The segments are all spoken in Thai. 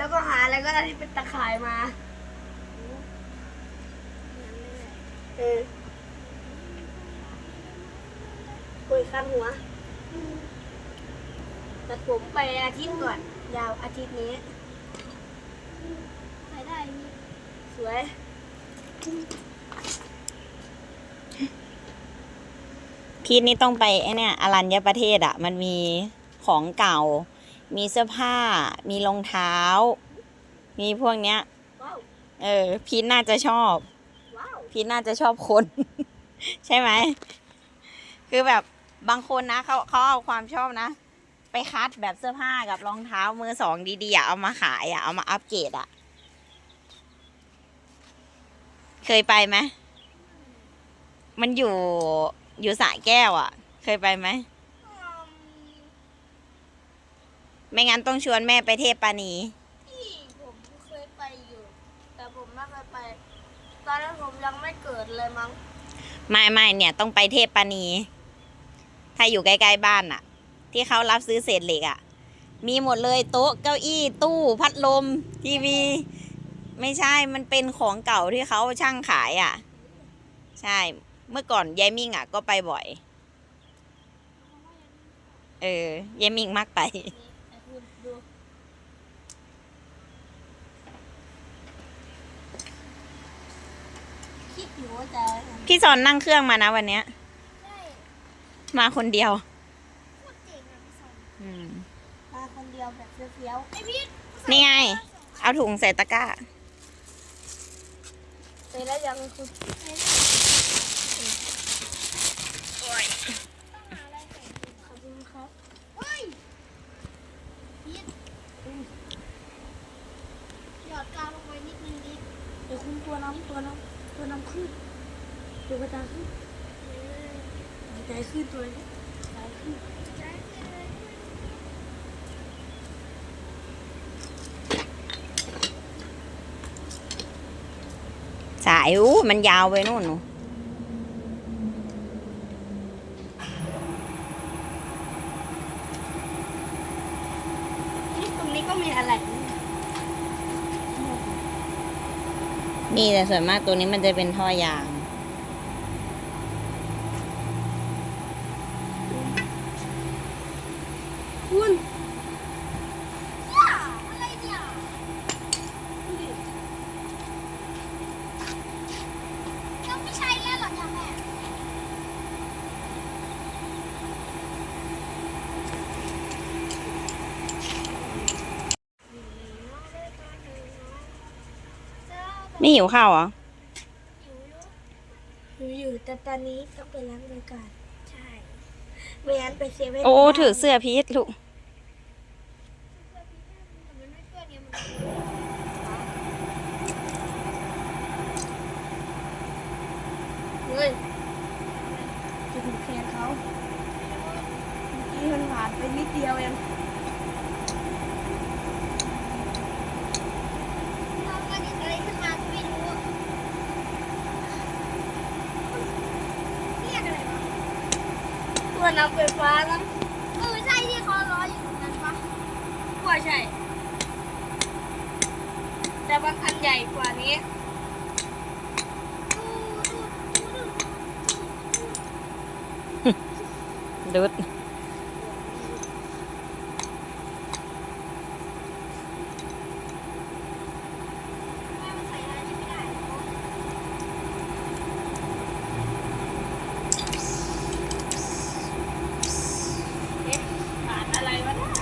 แล้วก็หาแล้วก็ได้ที่เป็นตะข่ายมาเออคุยคันหัวแต่ผมไปอาทิตย์ก่อน ยาวอาทิตย์นี้ ใส่ได้นี่สวย พีทนี่ต้องไปไอเนี่ยอรัญญประเทศอะมันมีของเก่า มีเสื้อผ้า มีรองเท้า มีพวกเนี้ย เออ พีทน่าจะชอบ พีทน่าจะชอบคน ใช่ไหม คือแบบบางคนนะเขาเขาเอาความชอบนะ ไปคัดแบบเสื้อผ้ากับรองเท้ามือสองดีๆอะเอามาขายอะเอามาอัปเกรดอะเคยไปไหมมันอยู่อยู่สระแก้วอะเคยไปไหม ไม่งั้นต้องชวนแม่ไปเทพปานีที่ผมเคยไปอยู่ แต่ผมไม่เคยไป ตอนนั้นผมยังไม่เกิดเลยมั้งไม่ไม่เนี่ยต้องไปเทพปานี ถ้าอยู่ใกล้ๆบ้านอะที่เขารับซื้อเศษเหล็กอะมีหมดเลยโต๊ะเก้าอี้ตู้พัดลม ทีวี ไม่ใช่มันเป็นของเก่าที่เขาช่างขายอะใช่ เมื่อก่อนยายมิ่งอะก็ไปบ่อย เออยายมิ่งมักไป ไอ้คุณดู คิดอยู่ว่าจะพี่สอนนั่งเครื่องมานะวันเนี้ย ใช่มาคนเดียว โคตรเจ๋งอะพี่สอนอืม มาคนเดียวแบบเฟี้ยวไอพี่นี่ไง เอาถุงใส่ตะกร้า ๆเสร็จแล้วยังคุณต้องหาอะไรใส่ดีขอบคุณครับเฮ้ยพีทหยอดกาวลงไปนิดนึงดิเดี๋ยวคุณตัวน้ำตัวน้ำ ตัวน้ำขึ้นตัวกระจายขึ้นเออหายใจขึ้นตัวนี้หายใจขึ้นใช่เลยสายอู้มันยาวไปนู่นหนูนี่ตรงนี้ก็มีอะไร นี่แต่ส่วนมากตัวนี้มันจะเป็นท่อยาง คุณ ว้าอะไรเนี่ยยังไม่ใช่แล้วเหรอจ๊ะแม่ ไม่หิวข้าวเหรออยู่อยู่แต่ตอนนี้ต้องไปล้างมือก่อนใช่ไม่งั้นไปเซเว่นโอ้ไม่ได้ถือเสื้อพีทลูกมันไม่เปื้อนเนี่ยมันเฮ้ยจะถูกแขนเขาเมื่อกี้มันผ่านไปนิดเดียวเอง เราก็ดิดอะไรขึ้นมาก็ไม่รู้เรียกอะไรวะ ตัวน้ำไฟฟ้านะเออใช่ที่เขาล้ออยู่ตรงนั้นปะว่าใช่ แต่บางอันใหญ่กว่านี้ดูดู ดุด แม่มันใส่อะไรไม่ได้หรอ เอ๊ะขาดอะไรวะเนี่ย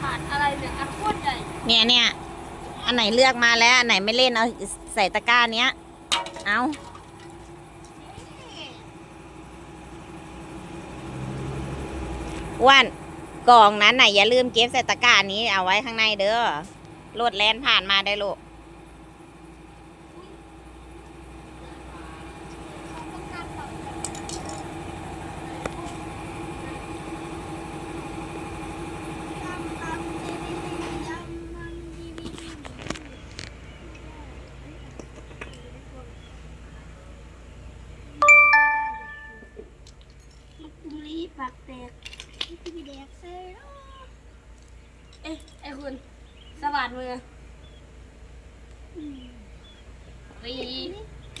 ขาดอะไรเนี่ยอันโคตรใหญ่ เนี่ยเนี่ยอันไหนเลือกมาแล้วอันไหนไม่เล่นเอาใส่ตะกร้าเนี้ย เอาว่านกล่องนั้นไหนอย่าลืมเก็บใส่ตะกร้านี้เอาไว้ข้างในเด้อรถแล่นผ่านมาได้ลูก เขาต้องการปรับยำตำดีดียำมันดีดี มันกุมลีปากแตก พี่พี่แดก เซ่เนาะไอ้คุณสะบัดมือวี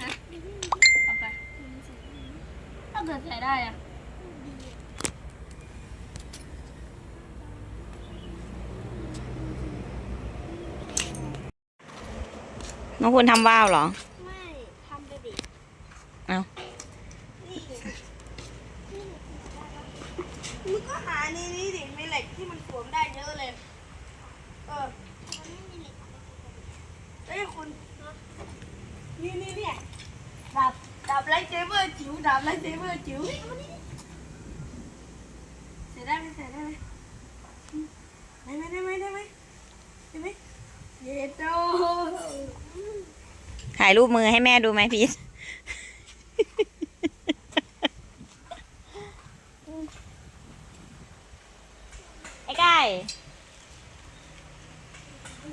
ฮะเอาไปถ้าเกิดใส่ได้อะน้องคุณทำว่าวเหรอ ไม่ทำไปดิเอานี่มึงก็หานี่นี่ดิมีเหล็กที่มันสวมได้เยอะเลย เออมันไม่มีเหล็กเอ้ยคุณนี่นี่เนี่ยดาบดาบไลท์เซเบอร์จิ๋วดาบไลท์เซเบอร์จิ๋วใส่ได้ไหมใส่ได้ไหมได้ไหมได้ไหมได้ไหมได้ไหมเย็ดโตถ่ายรูปมือให้แม่ดูไหมพีทไอ้ไก่ ตั